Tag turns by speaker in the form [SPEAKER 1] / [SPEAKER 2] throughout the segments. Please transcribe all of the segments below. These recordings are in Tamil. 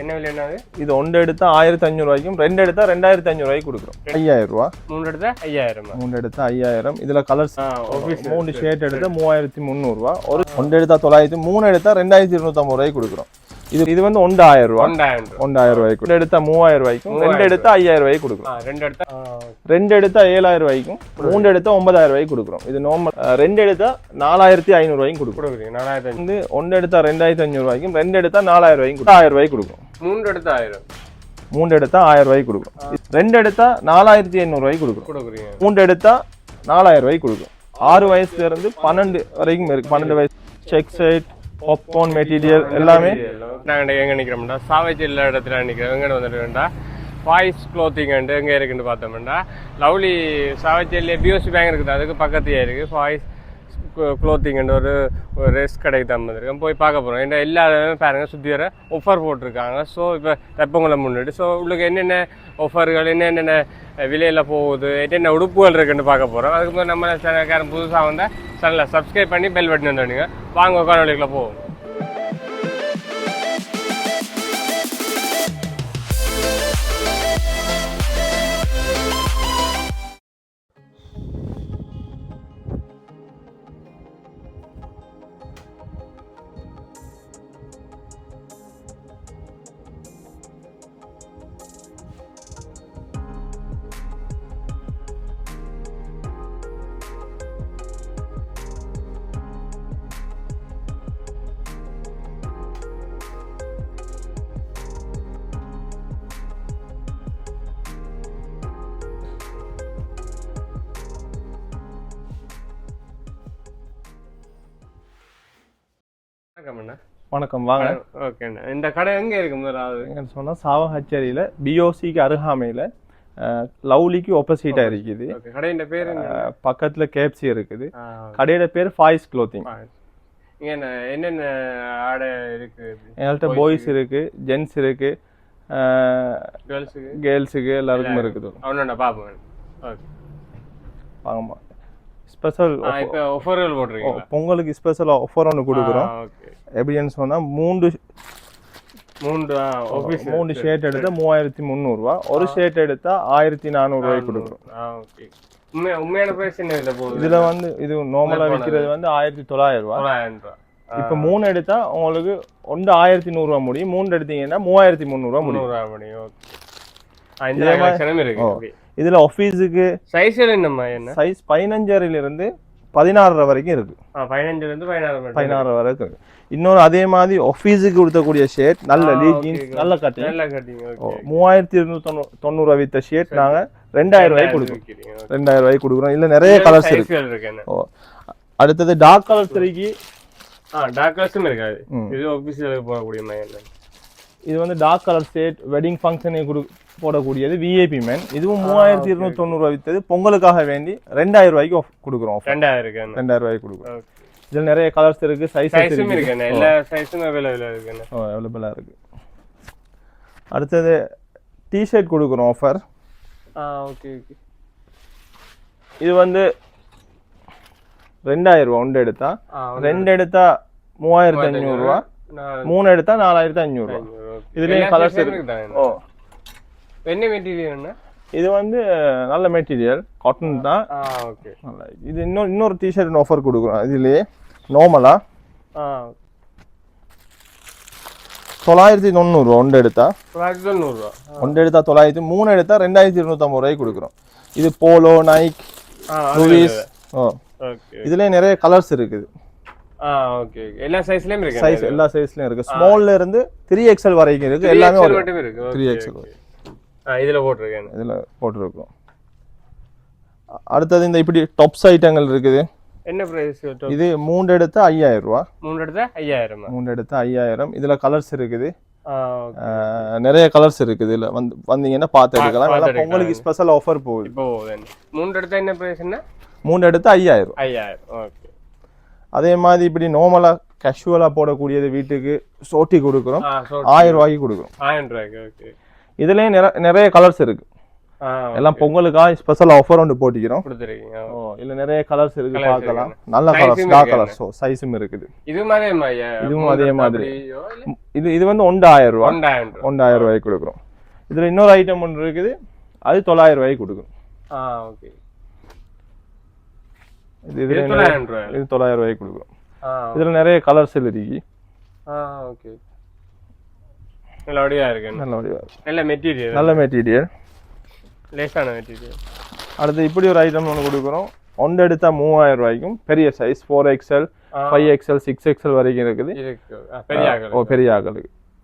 [SPEAKER 1] என்ன விலை என்னது?
[SPEAKER 2] இது ஒன்று எடுத்தா ஆயிரத்தி ஐநூறு ரூபாய்க்கும் ரெண்டு எடுத்தா ரெண்டாயிரத்தி ஐநூறு ரூபாய்க்கு கொடுக்குறோம். ஐயாயிரம் ரூபா
[SPEAKER 1] மூணு எடுத்தா ஐயாயிரமா.
[SPEAKER 2] மூணு எடுத்தா ஐயாயிரம். இதுல கலர்ஸ் மூணு ஷர்ட் எடுத்தா மூவாயிரத்தி முந்நூறுரூவா ஒரு ஒன்று எடுத்தா தொள்ளாயிரத்தி மூணு எடுத்தா ரெண்டாயிரத்தி இருநூத்தம்பது ரூபாய்க்கு கொடுக்குறோம். இது இது வந்து ஒன்று ஆயிரம் ரூபா. ஒன்றாயிரம் ரூபாய்க்கு. ரெண்டு எடுத்தா மூவாயிரம் ரூபாய்க்கும் ரெண்டு எடுத்தா ஐயாயிரம் ரூபாய்க்கு கொடுக்குறோம்.
[SPEAKER 1] ரெண்டு எடுத்தா
[SPEAKER 2] ரெண்டு எடுத்தா ஏழாயிரம் ரூபாய்க்கும் மூணு எடுத்தா ஒன்பதாயிரம் ரூபாய்க்கு கொடுக்குறோம். இது நார்மல் ரெண்டு எடுத்தா நாலாயிரத்தி ஐநூறு ரூபாய்க்கும் கொடுக்குறோம்.
[SPEAKER 1] நாலாயிரத்தி ஐநூறு.
[SPEAKER 2] வந்து ஒன்று எடுத்தா ரெண்டாயிரத்தி ஐநூறு ரூபாய்க்கும் ரெண்டு எடுத்தா நாலாயிரம் கொடுக்கும். ஆயிரம் ரூபாய்க்கு கொடுக்கும்
[SPEAKER 1] மூன்று எடுத்தா ஆயிரம்.
[SPEAKER 2] மூணு எடுத்தா ஆயிரம் ரூபாய்க்கு கொடுக்கும் ரெண்டு எடுத்தா நாலாயிரத்தி எண்ணூறு ரூபாய்க்கு கொடுக்கும்
[SPEAKER 1] கொடுக்குறீங்க.
[SPEAKER 2] மூணு எடுத்தா நாலாயிரம் ரூபாய்க்கு கொடுக்கும் ஆறு வயசுல இருந்து பன்னெண்டு வரைக்கும் இருக்கு. பன்னெண்டு வயசு செக் சைட் பாப்கார்ன் மெட்டீரியல் எல்லாமே.
[SPEAKER 1] நாங்கள் எங்கே நிற்கிறோம்டா சாவேஜ் எல்லா இடத்துல நிற்கிறோம் எங்கே வந்துட்டுண்டா வாய்ஸ் க்ளோத்திங் அண்டு எங்கே இருக்குன்னு பார்த்தோம்னா லவ்லி சாவேஜ்லேயே பிஓசி பேங்க் இருக்குது? அதுக்கு பக்கத்துலேயே இருக்குது வாய்ஸ் க்ளோத்திங்கன்ற ஒரு ஒரு கடைக்கு தான் வந்திருக்கேன். போய் பார்க்க போகிறோம் ஏன்னா எல்லா இடமும் பாருங்க சுற்றி வர ஆஃபர் போட்டிருக்காங்க. ஸோ இப்போ வெப்பங்களை முன்னிட்டு ஸோ உங்களுக்கு என்னென்ன ஆஃபர்கள் என்னென்ன விலையில் போகுது என்னென்ன உடுப்புகள் இருக்குன்னு பார்க்க போகிறோம் அதுக்கு நம்ம சேனல்காரன் புதுசாக வந்தால் சேனலை சப்ஸ்கிரைப் பண்ணி பெல் பட்டன் வந்துடுங்க வாங்க உட்காந்து போவோம். வணக்கம் அண்ணா.
[SPEAKER 2] வணக்கம் வாங்க.
[SPEAKER 1] ஓகே அண்ணா. இந்த கடை எங்கே இருக்கு முதலாவது
[SPEAKER 2] எங்கன்னு சொன்னா சாவகச்சேரியில பிஓசிக்கு அருகாமையில லவ்லிக்கு ஆப்போசிட்டா இருக்குது.
[SPEAKER 1] கடையின் பேர்
[SPEAKER 2] பக்கத்துல கேப்சி இருக்குது. கடையோட பேர் ஃபாய்ஸ் க்ளோத்திங்
[SPEAKER 1] ஆ. இங்க என்ன என்னென்ன ஆடை இருக்கு?
[SPEAKER 2] எங்கள்கிட்ட பாய்ஸ் இருக்கு. ஜென்ஸ் இருக்கு
[SPEAKER 1] கேர்ள்ஸுக்கு
[SPEAKER 2] கேர்ள்ஸுக்கு எல்லாருக்கும் இருக்குது.
[SPEAKER 1] அவனோட பாப்போம். ஓகே
[SPEAKER 2] வாங்கம்மா. ஸ்பெஷல்
[SPEAKER 1] ஆஃபர்கள்
[SPEAKER 2] பொங்கலுக்கு ஸ்பெஷல் ஆஃபர் ஒன்று கொடுக்குறோம். எப்படின்னு சொன்னா மூன்று
[SPEAKER 1] மூன்று ஆஃபீஸ்
[SPEAKER 2] மூணு ஷர்ட் எடுத்தா மூவாயிரத்தி முந்நூறுரூவா ஒரு ஷர்ட் எடுத்தா ஆயிரத்தி நானூறுரூவாய்க்கு கொடுக்குறோம்.
[SPEAKER 1] உண்மையான பிரைஸ் என்ன போகுது?
[SPEAKER 2] இதுல வந்து இது நார்மலா விற்கிறது வந்து ஆயிரத்தி தொள்ளாயிரம் ரூபா
[SPEAKER 1] தொள்ளாயிரம் ரூபா
[SPEAKER 2] இப்போ மூணு எடுத்தா உங்களுக்கு ஒன்று ஆயிரத்தி நூறுரூவா முடியும் மூணு எடுத்தீங்கன்னா மூவாயிரத்தி முந்நூறுரூவா முடியும்.
[SPEAKER 1] மணி ஓகே
[SPEAKER 2] இதுல ஆஃபீஸுக்கு
[SPEAKER 1] சைஸ்கள் என்னம்மா என்ன?
[SPEAKER 2] சைஸ் பதினஞ்சரைல இருந்து பதினாறரை வரைக்கும் இருக்கு.
[SPEAKER 1] ஆ பதினஞ்சுலேருந்து பதினாறு
[SPEAKER 2] பதினாறு வரைக்கும் இருக்கு. இன்னொரு அதே மாதிரி ஆஃபீஸுக்கு கொடுக்கக்கூடிய ஷர்ட் நல்ல
[SPEAKER 1] ஆ,
[SPEAKER 2] லீக்
[SPEAKER 1] okay,
[SPEAKER 2] ஜீன்ஸ்
[SPEAKER 1] okay.
[SPEAKER 2] நல்ல கட்டிங்
[SPEAKER 1] நல்லா கட்டிங்க ஓகே
[SPEAKER 2] மூவாயிரத்தி இருநூத்தி தொண்ணூறு வித்த ஷர்ட் நாங்க ரெண்டாயிரம் ரூபாய்க்கு கொடுக்குறோம். ரெண்டாயிரம் ரூபாய்க்கு கொடுக்குறோம். இல்ல நிறைய கலர்ஸ் இருக்கு. ஓ அடுத்தது டார்க் கலர் திரைக்கு
[SPEAKER 1] ஆ டார்க் கலர்ஸும் இருக்காது. இது ஆஃபீஸில் போகக்கூடிய மாதிரி
[SPEAKER 2] இது வந்து டார்க் கலர் ஷர்ட் வெட்டிங் ஃபங்க்ஷனுக்கு கொடு போடக்கூடியது விஐபி மேன் இதுவும் மூவாயிரத்தி இருநூத்தி தொண்ணூறு வித்தது. பொங்கலுக்காக வேண்டி ரெண்டாயிரம் ரூபாய்க்கு கொடுக்குறோம்.
[SPEAKER 1] ரெண்டாயிரம் இருக்கு
[SPEAKER 2] ரெண்டாயிரம் ரூபாய்க்கு கொடுக்குறோம். இதுல நிறைய கலர்ஸ் இருக்கு
[SPEAKER 1] சைஸும்
[SPEAKER 2] இருக்கு.
[SPEAKER 1] இருக்கு எல்லா சைஸும் அவைலபிள் இருக்கு என்ன
[SPEAKER 2] அவைலபிளாக இருக்கு. அடுத்தது டிஷர்ட் கொடுக்குறோம் ஆஃபர்
[SPEAKER 1] ஆ ஓகே ஓகே
[SPEAKER 2] இது வந்து ரெண்டாயிரம் ரூபா ஒன்று எடுத்தா. ரெண்டு எடுத்தா மூவாயிரத்தி அஞ்சூறுரூவா மூணு எடுத்தா நாலாயிரத்தி அஞ்சூறுரூவா இதுலயே கலர்ஸ் இருக்கு. ஓ.
[SPEAKER 1] என்ன மெட்டீரியல்
[SPEAKER 2] இது வந்து நல்ல மெட்டீரியல் காட்டன் தான்.
[SPEAKER 1] ஓகே
[SPEAKER 2] நல்லா. இது இன்னொரு இன்னொரு டிஷர்ட் ஆஃபர் கொடுக்குறோம். இதுலயே நார்மலா தொள்ளாயிரத்தி தொண்ணூறுரூவா ஒன்று எடுத்தா.
[SPEAKER 1] தொள்ளாயிரத்தி தொண்ணூறுரூவா
[SPEAKER 2] ஒன்று எடுத்தா தொள்ளாயிரத்தி மூணு எடுத்தா ரெண்டாயிரத்தி இருநூத்தம்பது ரூபாய்க்கு கொடுக்குறோம். இது போலோ நைக் லூயிஸ் ஓ. இதுலயே நிறைய கலர்ஸ் இருக்குது.
[SPEAKER 1] ஓகே எல்லா சைஸ்லயும் இருக்கு
[SPEAKER 2] சைஸ் எல்லா சைஸ்லயும் இருக்கு. ஸ்மால்ல இருந்து த்ரீ எக்ஸ்எல் வரைக்கும் இருக்கு. எல்லாமே ஒரு
[SPEAKER 1] இருக்கு.
[SPEAKER 2] த்ரீ
[SPEAKER 1] ஓகே
[SPEAKER 2] எக்ஸ்எல்
[SPEAKER 1] ஆ இதுல போட்டிருக்கேன்.
[SPEAKER 2] இதுல போட்டிருக்கோம். அடுத்தது இந்த இப்படி டாப்ஸ் ஐட்டங்கள் இருக்குது.
[SPEAKER 1] என்ன பிரைஸ்
[SPEAKER 2] இது மூணு எடுத்து ஐயாயிரம் ரூபா.
[SPEAKER 1] மூணு எடுத்தா ஐயாயிரமா?
[SPEAKER 2] மூணு எடுத்து ஐயாயிரம். இதுல கலர்ஸ் இருக்குது. நிறைய கலர்ஸ் இருக்குது இதுல. வந்து வந்தீங்கன்னா பார்த்து எடுக்கலாம். நல்லா பொங்கலுக்கு ஸ்பெஷல் ஆஃபர் போகுது.
[SPEAKER 1] இப்போ எடுத்தா என்ன பிரைஸ் என்ன?
[SPEAKER 2] மூணு எடுத்து ஐயாயிரம்.
[SPEAKER 1] ஐயாயிரம். ஓகே
[SPEAKER 2] அதே மாதிரி இப்படி நார்மலா கேஷுவலா போடக்கூடியது வீட்டுக்கு சோட்டி கொடுக்குறோம். ஆயிரம் ரூபாய்க்கு கொடுக்குறோம்.
[SPEAKER 1] ஆயிரம் ரூபாய்க்கு
[SPEAKER 2] இதுலயும் நிற- நிறைய கலர்ஸ் இருக்கு. எல்லாம் பொங்கலுக்காக ஸ்பெஷல் ஆஃபர் ஒன்று போட்டிக்கிறோம். ஓ இதுல நிறைய கலர்ஸ் இருக்கு பார்க்கலாம். நல்ல கலர்ஸ் டார்க் கலர்ஸ் சைஸும் இருக்குது.
[SPEAKER 1] இது மாதிரி
[SPEAKER 2] இதுவும் அதே மாதிரி.
[SPEAKER 1] இல்ல?
[SPEAKER 2] இது இது வந்து ஒன்றாயிரம் ரூபா
[SPEAKER 1] ஒன்றாயிரம் ரூபா.
[SPEAKER 2] ஒன்றாயிரம் ரூபாய்க்கு கொடுக்குறோம். இதுல இன்னொரு ஐட்டம் ஒன்று இருக்குது. அது தொள்ளாயிரம் ரூபாய்க்கு கொடுக்கும்.
[SPEAKER 1] ஆ ஓகே
[SPEAKER 2] இது
[SPEAKER 1] இது
[SPEAKER 2] இது தொள்ளாயிரம் ரூபாய்க்கு கொடுக்குறோம்.
[SPEAKER 1] ஆ
[SPEAKER 2] இதுல நிறைய கலர்ஸ் இருக்கு.
[SPEAKER 1] ஓகே. நல்ல வடிவா இருக்கு
[SPEAKER 2] நல்ல வடிவா இருக்கு.
[SPEAKER 1] நல்ல மெட்டீரியல்
[SPEAKER 2] நல்ல மெட்டீரியல்
[SPEAKER 1] லேசான மெட்டீரியல்
[SPEAKER 2] அடுத்து இப்படி ஒரு ஐட்டம் ஒன்று கொடுக்குறோம். ஒன்று எடுத்தா மூவாயிரம் ரூபாய்க்கும். பெரிய size four XL. Five XL six XL வரைக்கும் இருக்குது. ஓ பெரிய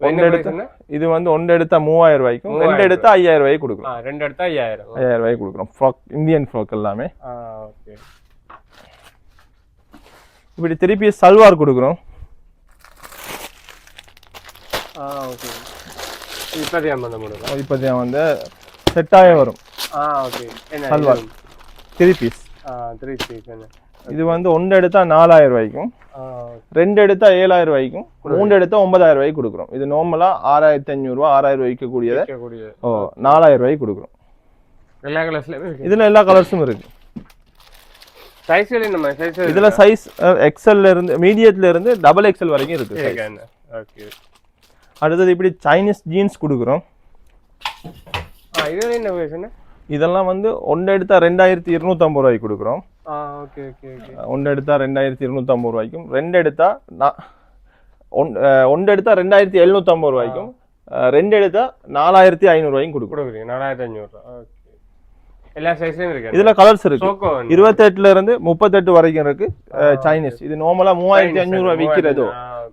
[SPEAKER 1] என்ன
[SPEAKER 2] ஒன்று எடுத்தா? இது வந்து ஒன்று எடுத்தா மூவாயிரம் ரூபாய்க்கும். ரெண்டு எடுத்தா ஐயாயிரம் ரூபாய்க்கு கொடுக்குறோம்.
[SPEAKER 1] ஆ ரெண்டு எடுத்தா ஐயாயிரம்.
[SPEAKER 2] ஐயாயிரம் ரூபாய்க்கு கொடுக்குறோம். ஃப்ராக் இந்தியன் ஃப்ராக் எல்லாமே.
[SPEAKER 1] ஓகே.
[SPEAKER 2] இப்படி திருப்பி சல்வார் கொடுக்குறோம்.
[SPEAKER 1] ஆ ஓகே. இப்போதே அந்த முடியும்
[SPEAKER 2] இப்போதைய வந்து செட்டாகவே வரும்.
[SPEAKER 1] ஆ ஓகே. என்ன
[SPEAKER 2] சல்வார். த்ரீ பீஸ்
[SPEAKER 1] ஆ த்ரீ பீஸ்
[SPEAKER 2] இது வந்து ஒன்று எடுத்தா நாலாயிரம் ரூபாய்க்கும் ரெண்டு எடுத்தா ஏழாயிரம் ரூபாய்க்கும் மூணு எடுத்தா ஒன்பதாயிரம் ரூபாய்க்கு கொடுக்குறோம். இது நார்மலா ஆறாயிரத்தி அஞ்சூறுரூவா ஆறாயிரம் ரூபாய்க்கு கூடியதை ஓ நாலாயிரம் ரூபாய்க்கு கொடுக்குறோம்.
[SPEAKER 1] எல்லா கலர்ஸ்லையுமே
[SPEAKER 2] இதுல எல்லா கலர்ஸும் இருக்கு.
[SPEAKER 1] சைஸ்கள் நம்ம சைஸ்
[SPEAKER 2] இதுல சைஸ் எக்ஸ்எல்ல இருந்து மீடியத்துல இருந்து டபுள் எக்ஸ்எல் வரைக்கும் இருக்கு
[SPEAKER 1] ஓகே
[SPEAKER 2] அடுத்தது இப்படி சைனீஸ் ஜீன்ஸ் கொடுக்குறோம்.
[SPEAKER 1] ஆ இது என்ன என்ன
[SPEAKER 2] இதெல்லாம் வந்து ஒன்று எடுத்தா ரெண்டாயிரத்தி இருநூத்தம்பது ரூபாய்க்கு கொடுக்குறோம்.
[SPEAKER 1] ஆ ஓகே ஓகே ஓகே
[SPEAKER 2] ஒன்று எடுத்தா ரெண்டாயிரத்தி இருநூத்தம்பது ரூபாய்க்கும் ரெண்டு எடுத்தா நா- ஒன்- அஹ், ஒன்று எடுத்தா ரெண்டாயிரத்தி எழுநூத்தம்பது ரூபாய்க்கும் ரெண்டு எடுத்தா நாலாயிரத்தி ஐநூறு ரூபாய்க்கும் கொடுக்குறோம்.
[SPEAKER 1] கொடுக்குறீங்க நாலாயிரத்தி ஓகே எல்லா சைஸ்லையும் இருக்கு.
[SPEAKER 2] இதுல கலர்ஸ் இருக்கு. இருபத்தெட்டுல இருந்து முப்பத்தெட்டு வரைக்கும் இருக்கு. சைனீஸ் இது நார்மலா மூவாயிரத்தி அஞ்சூறு ரூபாய் விற்கிறதோ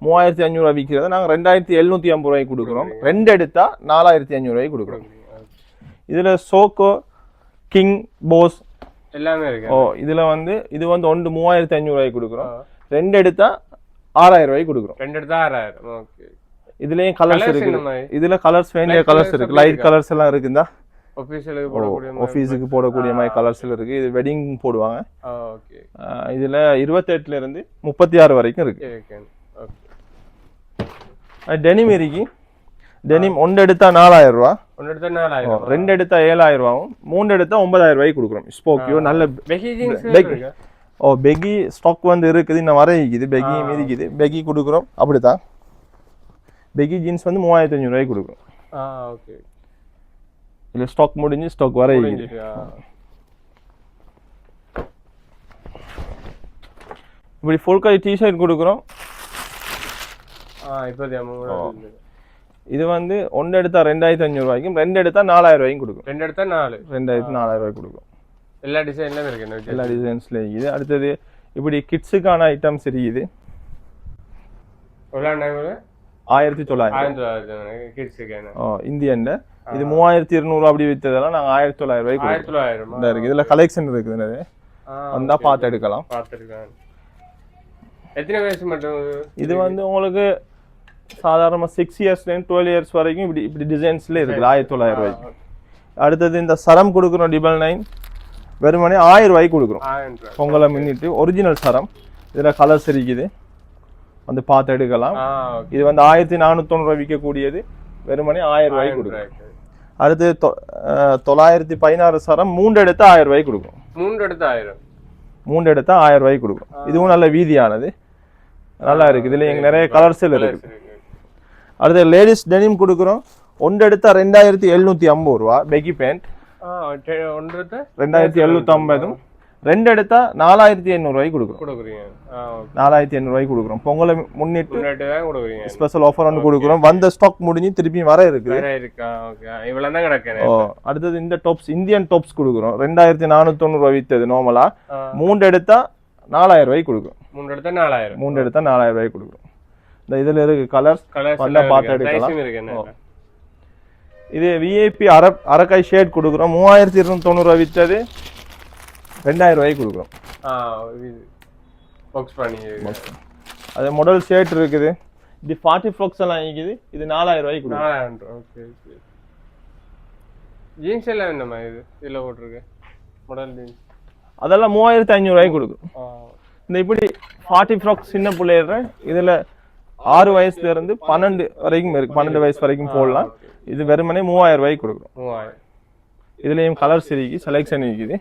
[SPEAKER 2] மூவாயிரத்தி அஞ்சூறு ரூபாய் விற்கிறத நாங்க ரெண்டாயிரத்தி எழுநூத்தி ஐம்பது ரூபாய்க்கு கொடுக்குறோம். ரெண்டு எடுத்தா நாலாயிரத்தி அஞ்சூறு ரூபாய்க்கு கொடுக்குறோம். இதுல சோக்கோ கிங் போஸ்
[SPEAKER 1] எல்லாமே இருக்கு.
[SPEAKER 2] ஓ இதுல வந்து இது வந்து ஒன்று மூவாயிரத்தி அஞ்சூறு ரூபாய்க்கு கொடுக்குறோம். ரெண்டு எடுத்தா ஆறாயிரம் ரூபாய்க்கு கொடுக்குறோம்.
[SPEAKER 1] ரெண்டு எடுத்தா ஆறாயிரம் ஓகே
[SPEAKER 2] இதுலயும் கலர்ஸ் இருக்கு? இதுல கலர்ஸ் வேண்டிய கலர்ஸ் இருக்கு. லைட்? கலர்ஸ் எல்லாம் இருக்குதா ஆஃபீஸுக்கு போடக்கூடிய மாதிரி கலர்ஸ் இருக்கு. இது வெட்டிங் போடுவாங்க. இதுல இருபத்தெட்டுல இருந்து முப்பத்தி ஆறு வரைக்கும் இருக்கு. டெனிம் இருக்கு. டெனிம் ஒன்று எடுத்தா நாலாயிரம் ரூபா.
[SPEAKER 1] ஒன்று எடுத்தா நாலாயிரம்
[SPEAKER 2] ரெண்டு எடுத்தா ஏழாயிரம் ரூபாவும் மூணு எடுத்தா ஒன்பதாயிரம் ரூபாய்க்கு கொடுக்குறோம். ஸ்போக்கியோ நல்ல
[SPEAKER 1] பெகி
[SPEAKER 2] பெகி ஓ பெகி ஸ்டாக் வந்து இருக்குது. இன்னும் வர இருக்குது. பெகியும் இருக்குது. பெகி கொடுக்குறோம். அப்படித்தான். பெகி ஜீன்ஸ் வந்து மூவாயிரத்தி ரூபாய்க்கு கொடுக்குறோம்.
[SPEAKER 1] ஓகே
[SPEAKER 2] இல்லை ஸ்டாக் முடிஞ்சு ஸ்டாக் வர இருக்குது
[SPEAKER 1] புரிஞ்சுது ஆ
[SPEAKER 2] இப்படி ஃபுல் கை டிஷர்ட் கொடுக்குறோம் இது வந்து ஒன்று எடுத்தா ரெண்டாயிரத்தி அஞ்சூறு ரூபாய்க்கும் ரெண்டு எடுத்தா நாலாயிரம் ரூபாய்க்கும் கொடுக்கும்
[SPEAKER 1] ரெண்டு எடுத்தா நாலு
[SPEAKER 2] ரெண்டாயிரத்தி நாலாயிரம் ரூபாய்க்கு கொடுக்கும்
[SPEAKER 1] எல்லா டிசைன்லயும் இருக்கு
[SPEAKER 2] எல்லா டிசைன்ஸ்ல இருக்குது அடுத்தது இப்படி கிட்ஸுக்கான ஐட்டம்ஸ் இருக்குது ஆயிரத்தி தொள்ளாயிரம்
[SPEAKER 1] தொள்ளாயிரத்தி என்ன
[SPEAKER 2] ஓ இந்தியன்ல இது மூவாயிரத்தி இருநூறு அப்படி வித்ததெல்லாம் நாங்கள் ஆயிரத்தி தொள்ளாயிரம் ரூபாய்க்கு
[SPEAKER 1] ஆயிரத்தி
[SPEAKER 2] கொடுக்குறோம்
[SPEAKER 1] தொள்ளாயிரம்
[SPEAKER 2] இருக்கு. இதுல கலெக்ஷன் இருக்குது நிறைய வந்தா பார்த்து எடுக்கலாம்.
[SPEAKER 1] எத்தனை வயசு மட்டும்
[SPEAKER 2] இது? வந்து உங்களுக்கு சாதாரணமாக சிக்ஸ் இயர்ஸ்லேருந்து டுவெல் இயர்ஸ் வரைக்கும் இப்படி இப்படி டிசைன்ஸ்ல இருக்குது. ஆயிரத்தி தொள்ளாயிரம் ரூபாய்க்கு. அடுத்தது இந்த சரம் கொடுக்குறோம் டிபல் நைன் வெறுமனே ஆயிரம் ரூபாய்க்கு கொடுக்குறோம் பொங்கலை முன்னிட்டு ஒரிஜினல் சரம். இதில் கலர்ஸ் இருக்குது. வந்து பார்த்து எடுக்கலாம். இது வந்து ஆயிரத்தி நானூற்றி விற்கக்கூடியது. வெறுமனே ஆயிரம் ரூபாய்க்கு
[SPEAKER 1] ரூபாய்க்கு.
[SPEAKER 2] அடுத்து தொள்ளாயிரத்தி பதினாறு சரம் மூன்று எடுத்தா ஆயிரம் ரூபாய்க்கு கொடுக்கும்.
[SPEAKER 1] மூன்று எடுத்து ஆயிரம்.
[SPEAKER 2] மூன்று எடுத்தா ஆயிரம் ரூபாய்க்கு கொடுக்கும். இதுவும் நல்ல வீதியானது. நல்லா இருக்கு இதுல எங்க நிறைய கலர்ஸ் இருக்கு. அடுத்து லேடிஸ் டெனிம் கொடுக்குறோம். ஒன்று எடுத்தா ரெண்டாயிரத்தி எழுநூத்தி ஐம்பது ரூபா. பெகி பேண்ட் ரெண்டாயிரத்தி எழுநூத்தி ஐம்பதும். ரெண்டு எடுத்தா நாலாயிரத்தி எண்ணூறுவாய்க்கு கொடுக்குறோம். நாலாயிரத்தி எண்ணூறுவாய்க்கு கொடுக்குறோம். பொங்கலை முன்னிட்டு ஸ்பெஷல் ஆஃபர் ஒன்று கொடுக்குறோம். வந்த ஸ்டாக் முடிஞ்சு திருப்பி வர
[SPEAKER 1] இருக்கா?
[SPEAKER 2] அடுத்தது இந்த டாப்ஸ் இந்தியன் டாப்ஸ் கொடுக்குறோம். ரெண்டாயிரத்தி நானூத்தி தொண்ணூறுவா வித்தது நார்மலா. மூன்று எடுத்தா நாலாயிரம் ரூபாய்க்கு கொடுக்கும்
[SPEAKER 1] மூணு எடுத்தா நாலாயிரம்.
[SPEAKER 2] மூன்று எடுத்தா நாலாயிரம் ரூபாய்க்கு கொடுக்குறோம். இந்த இதுல இருக்கு கலர்ஸ்
[SPEAKER 1] கலர்ஸ்
[SPEAKER 2] பார்த்து எடுக்கலாம். இது விஐபி அர அரக்காய் ஷேட் கொடுக்குறோம். மூவாயிரத்தி இருநூத்தி தொண்ணூறுவா வித்தது. ரெண்டாயிரம் ரூபாய்க்கு கொடுக்குறோம்.
[SPEAKER 1] ஆ இது பாக்ஸ் பண்ணி
[SPEAKER 2] அது மாடல் ஷேட் இருக்குது. இது ஃபார்ட்டி ஃப்ளாக்ஸ் எல்லாம் இருக்குது இது நாலாயிரம் ரூபாய்க்கு கொடுக்கும்
[SPEAKER 1] நாலாயிரம் ஓகே ஓகே ஜீன்ஸ் எல்லாம் என்னம்மா இது? இதில் போட்டிருக்கு. மாடல் ஜீன்ஸ்
[SPEAKER 2] அதெல்லாம் மூவாயிரத்தி ஐநூறு ரூபாய்க்கு கொடுக்கும் இந்த இப்படி ஃபார்ட்டி ஃப்ராக்ஸ் சின்ன பிள்ளைற இதுல ஆறு வயசுல இருந்து பன்னெண்டு வரைக்கும் இருக்கு. பன்னெண்டு வயசு வரைக்கும் போடலாம். இது வெறுமனே மூவாயிரம் ரூபாய்க்கு கொடுக்குறோம்.
[SPEAKER 1] மூவாயிரம்.
[SPEAKER 2] இதுலேயும் கலர்ஸ் இருக்கு செலெக்ஷன் இருக்குது.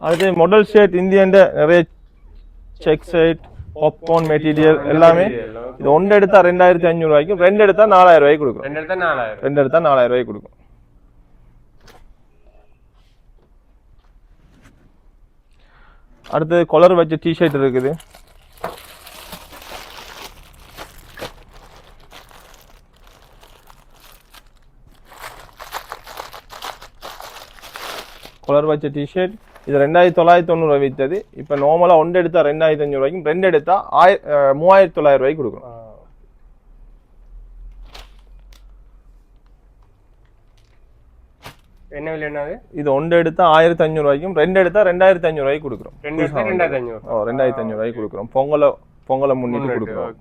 [SPEAKER 2] அடுத்து மாடல் ஷர்ட் இந்தியன் நிறைய செக் ஷர்ட் பாப்கார்ன் மெட்டீரியல் எல்லாமே இது ஒன்று எடுத்தா ரெண்டாயிரத்தி அஞ்சூறு ரூபாய்க்கும் ரெண்டு எடுத்தா நாலாயிரம் ரூபாய்க்கு கொடுக்கும்
[SPEAKER 1] ரெண்டு எடுத்தா நாலாயிரம்.
[SPEAKER 2] ரெண்டு எடுத்தா நாலாயிரம் ரூபாய்க்கு கொடுக்கும் அடுத்து கொலர் வச்ச டிஷர்ட் இருக்குது. கொலர் வச்ச டிஷர்ட் இது ரெண்டாயிரத்தி தொள்ளாயிரத்தி தொண்ணூறு வித்தது. இப்போ நார்மலாக ஒன்று எடுத்தா ரெண்டாயிரத்தி அஞ்சூறு ரூபாய்க்கும் ரெண்டு எடுத்தா ஆய அஹ் மூவாயிரத்தி தொள்ளாயிரம் ரூபாய்க்கு கொடுக்கும்
[SPEAKER 1] என்ன விலை என்னது?
[SPEAKER 2] இது ஒன்று எடுத்தா ஆயிரத்தி அஞ்சூறு ரூபாய்க்கும் ரெண்டு எடுத்தா ரெண்டாயிரத்தி அஞ்சூறு ரூபாய்க்கு கொடுக்குறோம்.
[SPEAKER 1] ரெண்டு எடுத்தா ரெண்டாயிரத்தி அஞ்சூறு
[SPEAKER 2] ஓ ரெண்டாயிரத்தி ரூபாய்க்கு கொடுக்குறோம். பொங்கலை பொங்கலை முன்னிட்டு கொடுக்குறோம்.